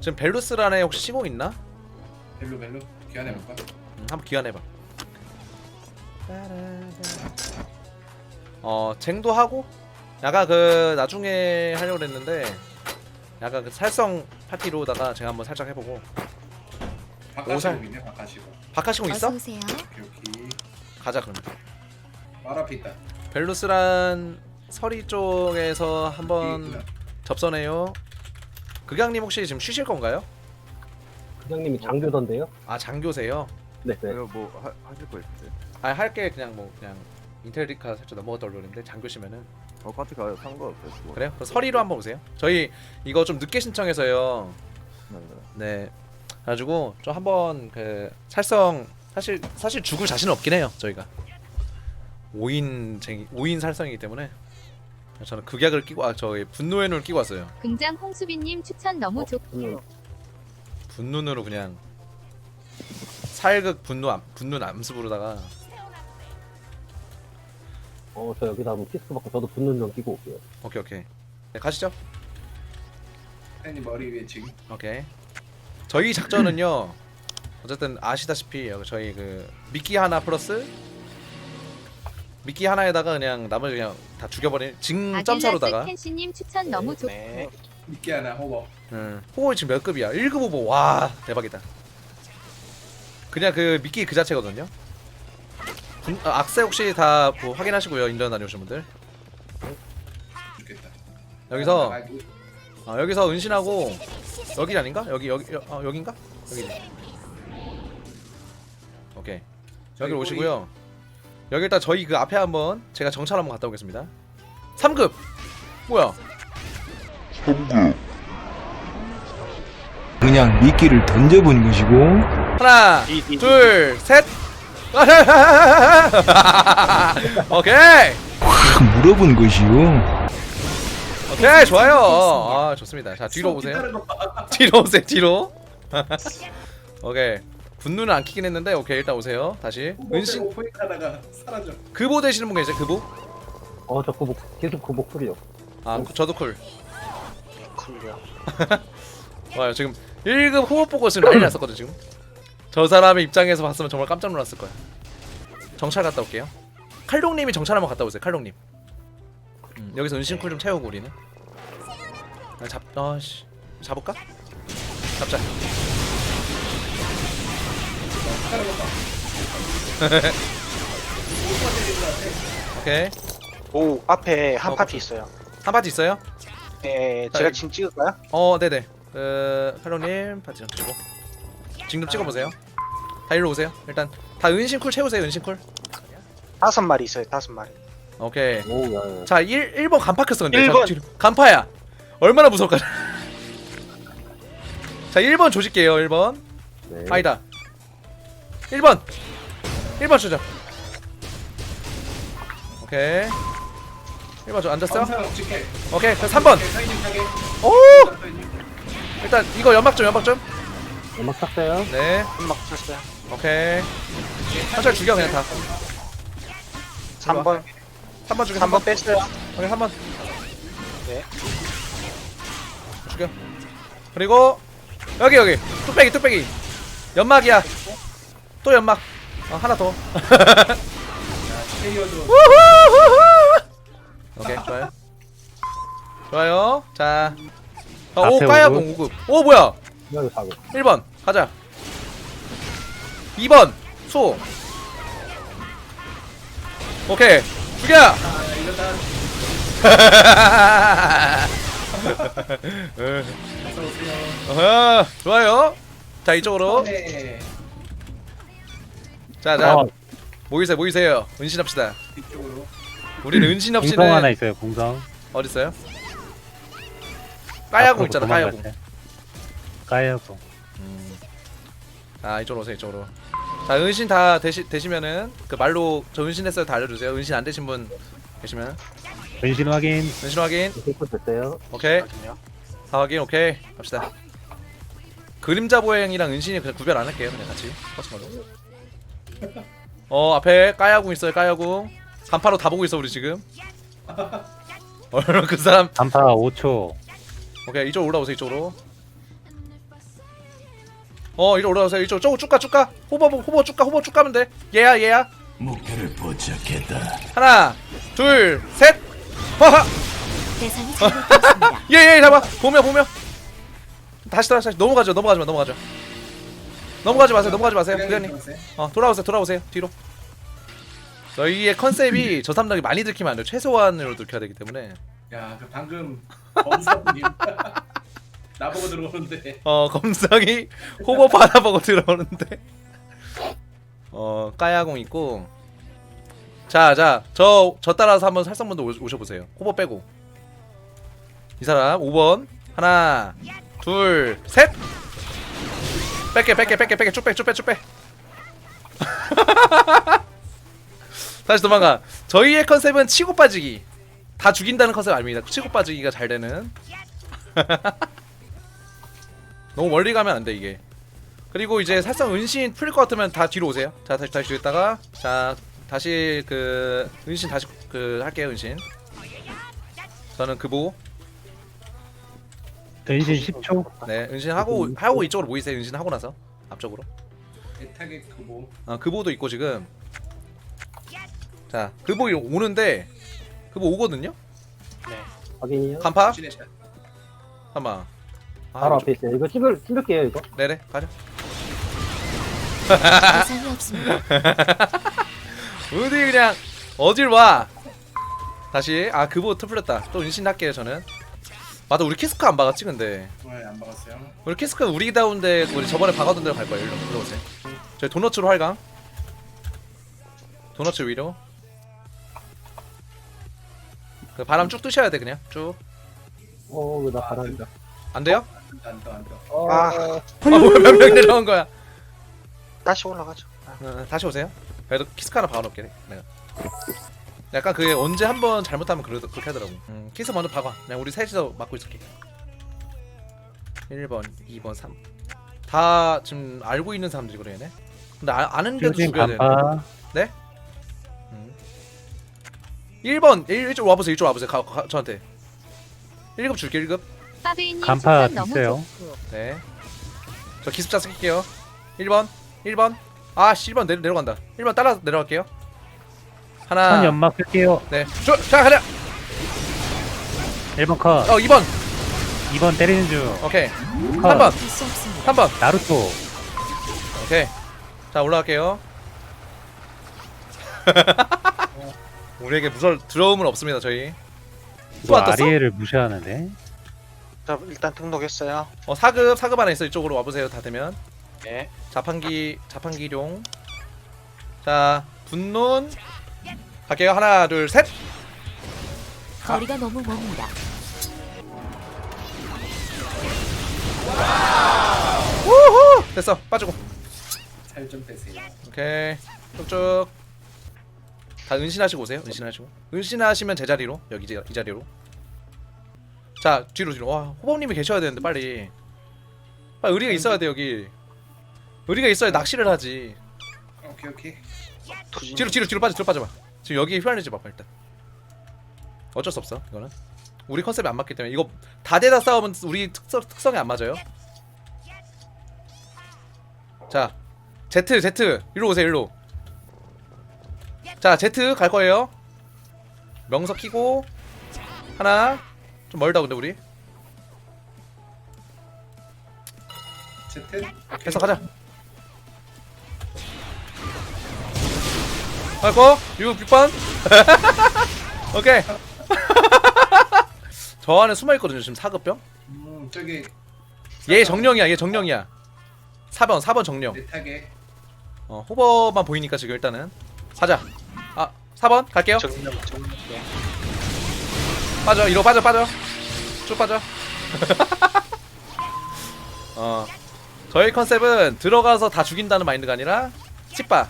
지금 벨루스란에 혹시 시공 있나? 벨로 벨로 귀환해 볼까? 음, 한번 기환해봐. 어 쟁도 하고 약간 그 나중에 하려고 했는데 약간 그 살성 파티로다가 제가 한번 살짝 해보고 오살. 바깥시고 있네 바깥시고 바카시공 있어? 어서 오세요. 오케이 오케이 가자 앞에 있다 벨루스란 서리 쪽에서 한번. 접선해요. 극양님 혹시 지금 쉬실 건가요? 부장님이 장교던데요? 아 장교세요? 네, 네. 이거 뭐 하, 하실 거 있으세요? 아 할게 그냥 뭐 그냥 인텔리카 살짝 넘어갔다 올렸는데 장교시면은 어 파티 가요 상관없어요 그거. 그래요? 그럼 서리로 한번 오세요. 저희 이거 좀 늦게 신청해서요. 네, 네. 네. 가지고 좀 한번 그 살성 사실 사실 죽을 자신 은 없긴 해요. 저희가 5인 쟁이 5인 살성이기 때문에 저는 극약을 끼고 아 저희 분노의 눈을 끼고 왔어요. 긍장 홍수빈님 추천 너무 좋. 음, 분눈으로 그냥 살극 분노 암, 분눈 암습으로다가 어, 저 여기다 한번 키스 받고 저도 붙는 점 끼고 올게요. 오케이 오케이 네, 가시죠. 팬이 머리 위에 지금 오케이. 저희 작전은요. 어쨌든 아시다시피 저희 그 미끼 하나 플러스 미끼 하나에다가 그냥 나머지 그냥 다 죽여버린 징 점사로다가 캔시님 추천 너무 좋. 네. 미끼 하나 호버 음. 호보 지금 몇 급이야? 1급 호보. 와, 대박이다. 그냥 그 미끼 그 자체거든요. 분- 아, 악세 혹시 다뭐 확인하시고요. 인전 다녀오신 분들. 좋겠다 여기서 아, 누- 아, 여기서 은신하고 여기 아닌가? 여기 여기 여, 아, 여긴가? 여기. 오케이. 저희 여기 꼬리- 오시고요. 여기 일단 저희 그 앞에 한번 제가 정찰 한번 갔다 오겠습니다. 3급. 뭐야? 그냥 미끼를 던져본 것이고 하나, 둘, 셋. 오케이. 확 물어본 것이요. 오케이, 좋아요. 아, 좋습니다. 자, 뒤로 오세요. 기다려 봐. 뒤로 오세요. 뒤로. 오케이. 분노는 안 키긴 했는데 오케이 일단 오세요. 다시. 은신 오포인트 하다가 사라져 그보 되시는 분 계세요? 그보? 어, 저 구복, 계속 구복 풀이요. 아 저도 쿨. 쿨이요. 와요 지금 1급 호흡 보고 지금 난리 났었거든 지금. 저 사람의 입장에서 봤으면 정말 깜짝 놀랐을 거야. 정찰 갔다 올게요. 칼롱님이 정찰 한번 갔다 오세요. 칼롱님. 음, 여기서 은신 쿨 좀 채우고 우리는. 아, 잡, 아씨, 잡을까? 잡자. 오케이. 오 앞에 한 어, 파티 있어요. 한 파티 있어요? 네, 자, 제가 지금 찍을까요? 어, 네네. 그 칼롱님 파티 좀 치고 지금 찍어보세요. 다 일로 오세요. 일단 다 은신 쿨 채우세요. 은신 쿨. 다섯 마리 있어요. 다섯 마리. 오케이. 오, 야, 야. 자, 1, 1번 간파 켰어 근데. 일 번. 자, 뒤로. 간파야. 얼마나 무섭까? 자, 1번 조질게요. 1번. 네. 아니다. 1번. 1번 조져. 오케이. 1번 저 앉았어? 오케이. 그럼 3번. 사인님 타게 오! 일단 이거 연막 좀 연막 좀. 음악 탔어요? 네. 한막 쳤어요. 오케이. 천천히 죽여 그냥 다. 3번. 3번 죽여. 3번 뺐어요. 오케이 3번. 네. 죽여. 그리고 여기 여기 뚝배기 뚝배기. 연막이야. 또 연막. 어, 하나 더. 오케이 좋아요. 좋아요. 자. 어, 오 앞에 까야공 5급. 오 뭐야? 사고. 1번 가자. 2번 소. 오케이 죽여. 어허, 좋아요. 자 이쪽으로. 네 자 자 어, 모이세요 모이세요. 은신합시다. 뒤쪽으로 우리는 은신 공성 하나 있어요. 공성. 어디 있어요? 까야공 앞으로 있잖아 도망갈. 때. 까야공. 음. 아 이쪽으로 오세요 이쪽으로. 자 은신 다 되시 되시면은 그 말로 저 은신했어요 다 알려주세요. 은신 안 되신 분 계시면 변신 확인. 은신 확인. 됐어요. 오케이. 다 확인 오케이 갑시다. 그림자 보행이랑 은신이 그냥 구별 안 할게요 그냥 같이 똑같은 걸로. 어 앞에 까야궁 있어요 까야궁. 간파로 다 보고 있어 우리 지금. 얼른 그 사람 단파 5초. 오케이 이쪽 올라오세요 이쪽으로. 어 이리 올라오세요 이쪽 저거 쭉가 쭉가 호버 호버 쭉가 호버 쭉 가면 돼 얘야 얘야 목표를 포착했다. 하나 둘셋 하하 대상이 잘못됐습니다. 예예 잡아 보면 보면 다시 다시 다시 넘어가죠 넘어가지 마 넘어가죠 넘어가지 마세요 넘어가지 마세요 부장님. 어 돌아오세요 돌아오세요 뒤로. 저희의 컨셉이 저 삼각이 많이 들키면 안 돼요. 최소한으로 들켜야 되기 때문에. 야 그 방금 범사님 나보고 들어오는데. 어 검성이 호버 받아보고 들어오는데. 어 까야공 있고. 자자 저 저 따라서 한번 살성분도 오- 오셔보세요. 호버 빼고. 이 사람 5번. 하나 둘 셋 뺄게 뺄게 뺄게 뺄게. 쭉빼쭉빼쭉빼. 다시 도망가. 저희의 컨셉은 치고 빠지기. 다 죽인다는 컨셉 아닙니다. 치고 빠지기가 잘 되는. 너무 멀리 가면 안 돼 이게. 그리고 이제 살짝 은신 풀릴 것 같으면 다 뒤로 오세요. 자 다시 다시 뒤에다가. 자 다시 그 은신 다시 그 할게요 은신. 저는 그보 변신 10초. 네 은신 하고 하고 이쪽으로 모이세요 은신 하고 나서 앞쪽으로. 애타게 그뭐 아 그보도 있고 지금. 자 그보 오는데 그보 오거든요. 네. 확인이요. 간파 진했다 한번. 아, 바로 이거 앞에 있어요. 이거 찍을 찍을게요 이거. 좀- 네네 가자. 대상이 없습니다. 어디 그냥 어딜 와 다시 아 그보 틀렸다 또 은신 할게요 저는 맞아 우리 키스크 안 박았지 근데. 왜안 박았어요? 우리 키스크 우리 다운데 우리 저번에 박았던 데로 갈 거예요 일로 들어오세요. 저희 도너츠로 활강. 도너츠 위로. 그 바람 쭉 뜨셔야 돼 그냥. 쭉. 어, 왜나 바람이다. 안 돼요? 안떠 안떠 어, 아. 아. 뭐야 몇명 내려온 거야? 다시 올라가죠. 아, 어, 다시 오세요. 그래도 키스크 하나 박아놓을게 내가 약간 그게 언제 한 번 잘못하면 그래, 그렇게 하더라고. 음, 키스 먼저 박아. 그냥 우리 셋이서 맡고 있을게. 1번 2번 3다 지금 알고 있는 사람들이 그래 얘네? 근데 아, 아는 데도 변신 죽여야 돼 간파. 음. 1번 1, 이쪽 와보세요 이쪽 와보세요. 가, 가, 저한테. 1급 줄게 1급. 파베이님 간파 너무 있어요. 좋고. 네저 기습자 쓸게요. 1번 1번. 아 1번 내려, 내려간다. 1번 따라 내려갈게요 하나 선 연막 쓸게요. 네자 가자 1번 컷. 어 2번 2번 때리는 중. 오케이 컷. 3번 할수 없습니다. 3번 나루토. 오케이 자 올라갈게요 우리에게 무설 들어움은 없습니다 저희 뭐안 떴어? 아리에를 무시하는데. 자 일단 등록했어요. 어 4급 4급 안에 있어 이쪽으로 와보세요 다 되면 네. 자판기 자판기룡 자 분논 갈게요. 하나 둘셋. 거리가 너무 멉니다. 우후! 됐어. 빠지고. 살 좀 빼세요. 오케이. 쭉쭉. 다 은신하시고 오세요. 은신하시고. 은신하시면 제자리로. 여기 이 자리로. 자 뒤로 뒤로. 와 호범님이 계셔야 되는데 빨리. 빨리 의리가 있어야 돼 여기. 의리가 있어야 낚시를 하지. 오케이 오케이. 뒤로 뒤로 뒤로 빠져 뒤로 빠져봐 지금 여기 휘말리지 마 일단. 어쩔 수 없어 이거는. 우리 컨셉이 안 맞기 때문에. 이거 다 대다 싸우면 우리 특성, 특성이 안 맞아요. 자 Z Z 일로 오세요 일로. 자 Z 갈 거예요. 명석 키고 하나. 좀 멀다 근데 우리. 제트? 계속 가자 갈거 6 6번 오케이. 저 안에 숨어있거든요 지금 4급병? 음 저기 얘 정령이야 얘 정령이야. 4번 4번 정령. 어 호버만 보이니까 지금 일단은. 가자. 아 4번? 갈게요. 정령 정령. 네. 빠져 이로 빠져 빠져. 쭉 빠져. 어 저희 컨셉은 들어가서 다 죽인다는 마인드가 아니라 찌빠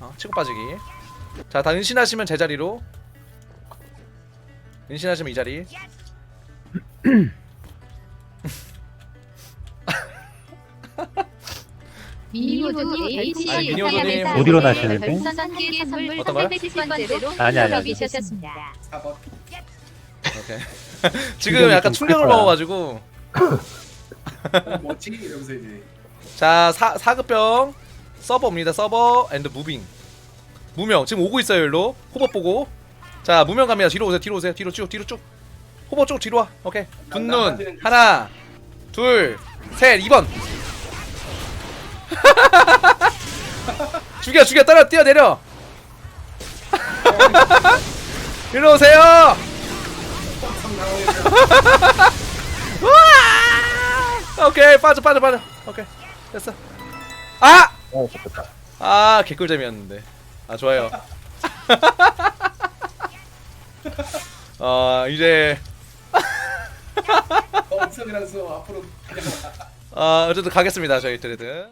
어, 치고 빠지기 자 다 은신하시면 제자리로 은신하시면 이 자리 미니모드님 H 아니, 어디로 나시는데? 별선 한개 선물 어떤 거요? 370번째로 아니, 아니, 아니. 주셨습니다. 4번 오케이 지금 약간 좀 충격을 클 거야. 먹어가지고 어, 뭐지? 이러면서 이제 자 사, 사급병 서버입니다 서버. 앤드 무빙 무명. 지금 오고 있어요 일로. 호버 보고. 자 무명 갑니다. 뒤로 오세요 뒤로 오세요. 뒤로 쭉 뒤로 쭉. 호버 쭉 뒤로 와. 오케이. 분눈. 하나 둘셋 2번. 죽여 죽여. 따라 뛰어 내려. 일로 오세요! 오케이 빠져 빠져 빠져. 오케이. 됐어. 아! 어, 좋겠다. 아 개꿀잼이었는데. 아 좋아요. 어 이제. 어, 음성이라서 앞으로 그냥 어 어쨌든 가겠습니다 저희 드레드